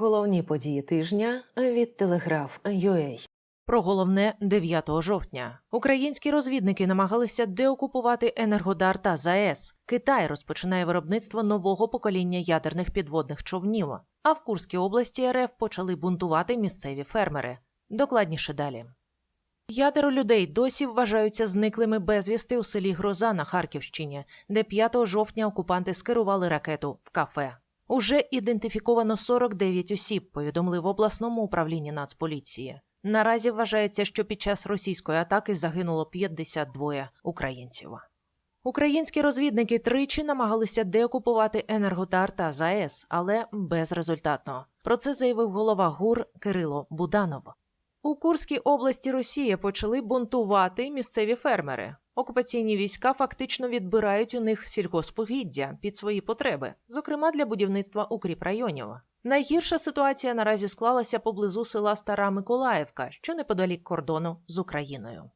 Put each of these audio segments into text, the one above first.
Головні події тижня від Телеграф.UA. Про головне 9 жовтня українські розвідники намагалися деокупувати Енергодар та ЗАЕС. Китай розпочинає виробництво нового покоління ядерних підводних човнів. А в Курській області РФ почали бунтувати місцеві фермери. Докладніше далі. П'ятеро людей досі вважаються зниклими безвісти у селі Гроза на Харківщині, де 5 жовтня окупанти скерували ракету в кафе. Уже ідентифіковано 49 осіб, повідомили в обласному управлінні Нацполіції. Наразі вважається, що під час російської атаки загинуло 52 українців. Українські розвідники тричі намагалися деокупувати Енергодар та ЗАЕС, але безрезультатно. Про це заявив голова ГУР Кирило Буданов. У Курській області Росії почали бунтувати місцеві фермери. Окупаційні війська фактично відбирають у них сільгоспогіддя під свої потреби, зокрема для будівництва укріпрайонів. Найгірша ситуація наразі склалася поблизу села Стара Миколаївка, що неподалік кордону з Україною.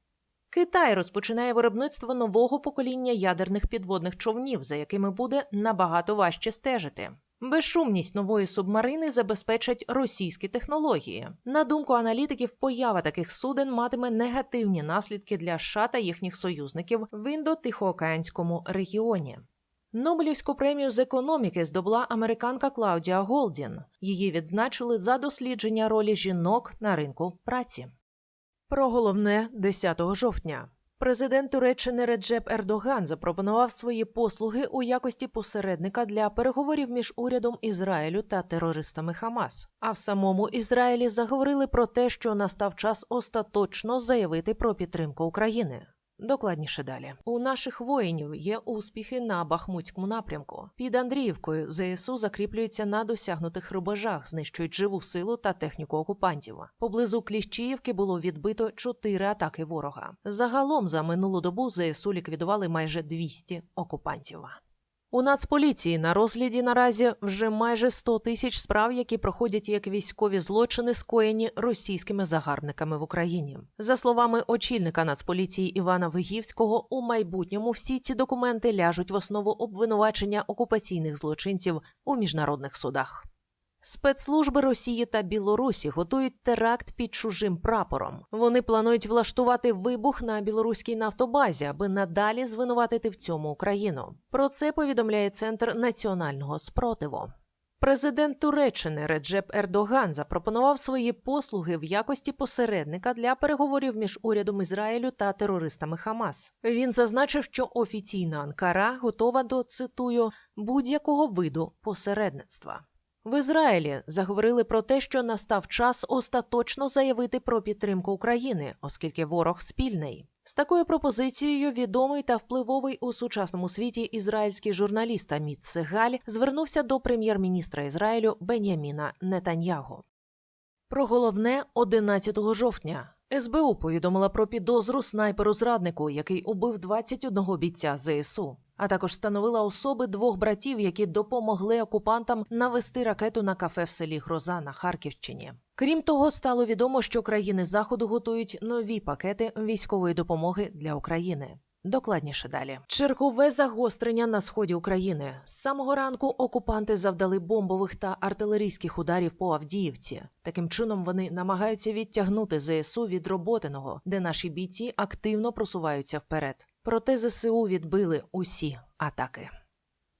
Китай розпочинає виробництво нового покоління ядерних підводних човнів, за якими буде набагато важче стежити. Безшумність нової субмарини забезпечать російські технології. На думку аналітиків, поява таких суден матиме негативні наслідки для США та їхніх союзників в індо-тихоокеанському регіоні. Нобелівську премію з економіки здобула американка Клаудія Голдін. Її відзначили за дослідження ролі жінок на ринку праці. Про головне 10 жовтня. Президент Туреччини Реджеп Ердоган запропонував свої послуги у якості посередника для переговорів між урядом Ізраїлю та терористами Хамас. А в самому Ізраїлі заговорили про те, що настав час остаточно заявити про підтримку України. Докладніше далі у наших воїнів є успіхи на Бахмутському напрямку. Під Андріївкою ЗСУ закріплюються на досягнутих рубежах, знищують живу силу та техніку окупантів. Поблизу Кліщіївки було відбито чотири атаки ворога. Загалом за минулу добу ЗСУ ліквідували майже 200 окупантів. У Нацполіції на розгляді наразі вже майже 100 тисяч справ, які проходять як військові злочини, скоєні російськими загарбниками в Україні. За словами очільника Нацполіції Івана Вигівського, у майбутньому всі ці документи ляжуть в основу обвинувачення окупаційних злочинців у міжнародних судах. Спецслужби Росії та Білорусі готують теракт під чужим прапором. Вони планують влаштувати вибух на білоруській нафтобазі, аби надалі звинуватити в цьому Україну. Про це повідомляє Центр національного спротиву. Президент Туреччини Реджеп Ердоган запропонував свої послуги в якості посередника для переговорів між урядом Ізраїлю та терористами Хамас. Він зазначив, що офіційна Анкара готова до цитую будь-якого виду посередництва. В Ізраїлі заговорили про те, що настав час остаточно заявити про підтримку України, оскільки ворог спільний. З такою пропозицією відомий та впливовий у сучасному світі ізраїльський журналіст Аміт Сегаль звернувся до прем'єр-міністра Ізраїлю Беняміна Нетаньягу. Про головне 11 жовтня. СБУ повідомила про підозру снайперу-зраднику, який убив 21 бійця ЗСУ, а також встановила особи двох братів, які допомогли окупантам навести ракету на кафе в селі Гроза на Харківщині. Крім того, стало відомо, що країни Заходу готують нові пакети військової допомоги для України. Докладніше далі. Чергове загострення на сході України. З самого ранку окупанти завдали бомбових та артилерійських ударів по Авдіївці. Таким чином вони намагаються відтягнути ЗСУ від роботиного, де наші бійці активно просуваються вперед. Проте ЗСУ відбили усі атаки.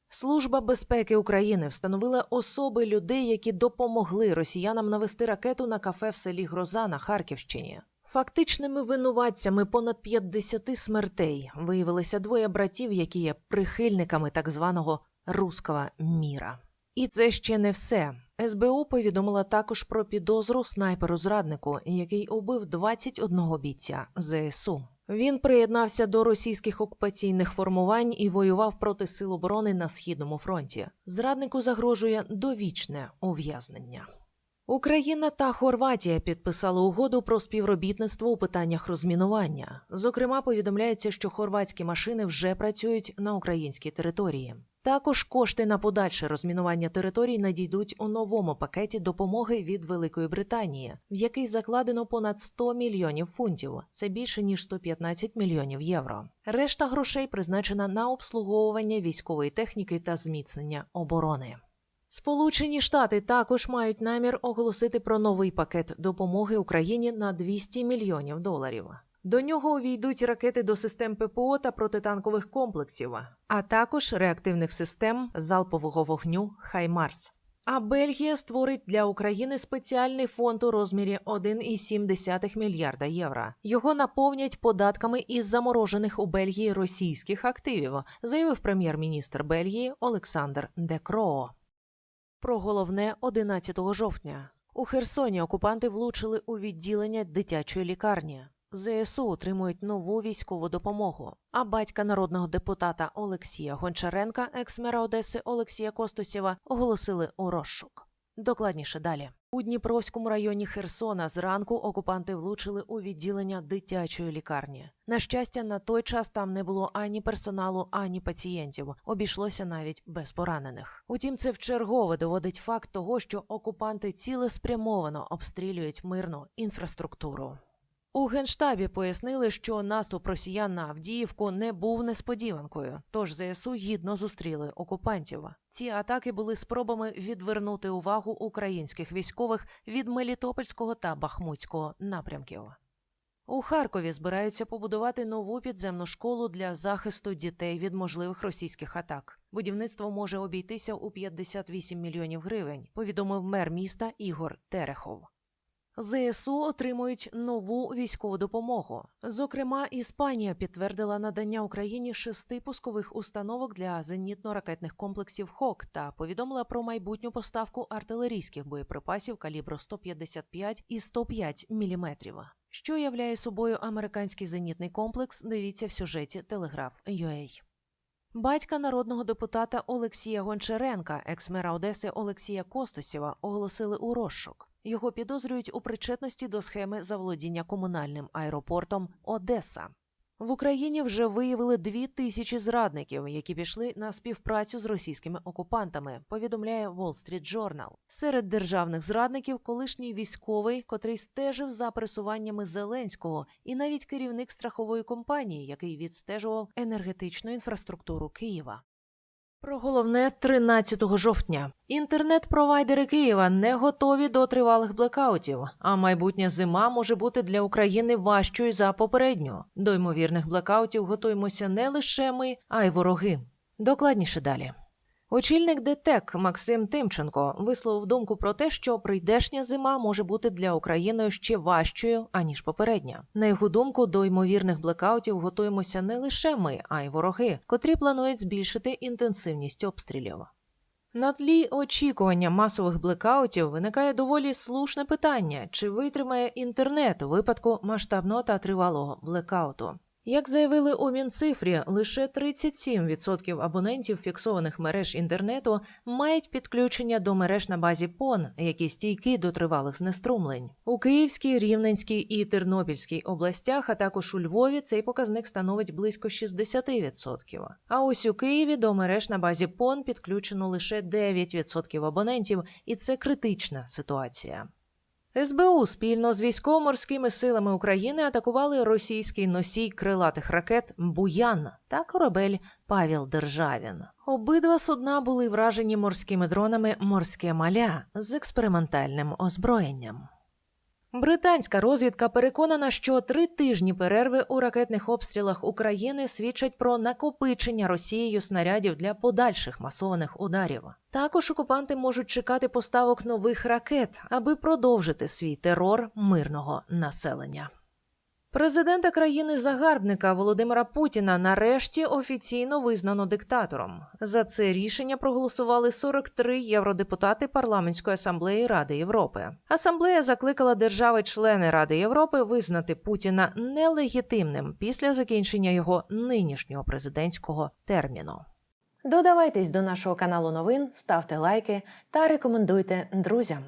Служба безпеки України встановила особи людей, які допомогли росіянам навести ракету на кафе в селі Гроза на Харківщині. Фактичними винуватцями понад 50 смертей виявилися двоє братів, які є прихильниками так званого руского міра. І це ще не все. СБУ повідомила також про підозру снайперу-зраднику, який убив 21 бійця ЗСУ. Він приєднався до російських окупаційних формувань і воював проти сил оборони на східному фронті. Зраднику загрожує довічне ув'язнення. Україна та Хорватія підписали угоду про співробітництво у питаннях розмінування. Зокрема, повідомляється, що хорватські машини вже працюють на українській території. Також кошти на подальше розмінування територій надійдуть у новому пакеті допомоги від Великої Британії, в який закладено понад 100 мільйонів фунтів. Це більше ніж 115 мільйонів євро. Решта грошей призначена на обслуговування військової техніки та зміцнення оборони. Сполучені Штати також мають намір оголосити про новий пакет допомоги Україні на 200 мільйонів доларів. До нього увійдуть ракети до систем ППО та протитанкових комплексів, а також реактивних систем залпового вогню Хаймарс. А Бельгія створить для України спеціальний фонд у розмірі 1,7 мільярда євро. Його наповнять податками із заморожених у Бельгії російських активів, заявив прем'єр-міністр Бельгії Олександр Декроо. Про головне 11 жовтня. У Херсоні окупанти влучили у відділення дитячої лікарні. ЗСУ отримують нову військову допомогу. А батька народного депутата Олексія Гончаренка, екс-мера Одеси Олексія Костусєва, оголосили у розшук. Докладніше далі. У Дніпровському районі Херсона зранку окупанти влучили у відділення дитячої лікарні. На щастя, на той час там не було ані персоналу, ані пацієнтів. Обійшлося навіть без поранених. Утім, це вчергове доводить факт того, що окупанти цілеспрямовано обстрілюють мирну інфраструктуру. У генштабі пояснили, що наступ росіян на Авдіївку не був несподіванкою, тож ЗСУ гідно зустріли окупантів. Ці атаки були спробами відвернути увагу українських військових від Мелітопольського та Бахмутського напрямків. У Харкові збираються побудувати нову підземну школу для захисту дітей від можливих російських атак. Будівництво може обійтися у 58 мільйонів гривень, повідомив мер міста Ігор Терехов. ЗСУ отримують нову військову допомогу. Зокрема, Іспанія підтвердила надання Україні шести пускових установок для зенітно-ракетних комплексів ХОК та повідомила про майбутню поставку артилерійських боєприпасів калібру 155 і 105 мм. Що являє собою американський зенітний комплекс? Дивіться в сюжеті Телеграф.UA. Батька народного депутата Олексія Гончаренка, екс-мера Одеси Олексія Костусєва, оголосили у розшук. Його підозрюють у причетності до схеми заволодіння комунальним аеропортом Одеса. В Україні вже виявили дві тисячі зрадників, які пішли на співпрацю з російськими окупантами. Повідомляє Wall Street Journal. Серед державних зрадників колишній військовий, котрий стежив за пересуваннями Зеленського, і навіть керівник страхової компанії, який відстежував енергетичну інфраструктуру Києва. Про головне 13 жовтня. Інтернет-провайдери Києва не готові до тривалих блекаутів, а майбутня зима може бути для України важчою за попередню. До ймовірних блекаутів готуємося не лише ми, а й вороги. Докладніше далі. Очільник ДТЕК Максим Тимченко висловив думку про те, що прийдешня зима може бути для України ще важчою аніж попередня. На його думку, до ймовірних блекаутів готуємося не лише ми, а й вороги, котрі планують збільшити інтенсивність обстрілів. На тлі очікування масових блекаутів виникає доволі слушне питання: чи витримає інтернет у випадку масштабного та тривалого блекауту. Як заявили у Мінцифрі, лише 37% абонентів фіксованих мереж інтернету мають підключення до мереж на базі ПОН, які стійкі до тривалих знеструмлень. У Київській, Рівненській і Тернопільській областях, а також у Львові, цей показник становить близько 60%. А ось у Києві до мереж на базі ПОН підключено лише 9% абонентів, і це критична ситуація. СБУ спільно з військово-морськими силами України атакували російський носій крилатих ракет Буян та корабель Павел Державін. Обидва судна були вражені морськими дронами Морське маля з експериментальним озброєнням. Британська розвідка переконана, що три тижні перерви у ракетних обстрілах України свідчать про накопичення Росією снарядів для подальших масованих ударів. Також окупанти можуть чекати поставок нових ракет, аби продовжити свій терор мирного населення. Президента країни-загарбника Володимира Путіна нарешті офіційно визнано диктатором. За це рішення проголосували 43 євродепутати парламентської асамблеї Ради Європи. Асамблея закликала держави-члени Ради Європи визнати Путіна нелегітимним після закінчення його нинішнього президентського терміну. Додавайтесь до нашого каналу новин, ставте лайки та рекомендуйте друзям.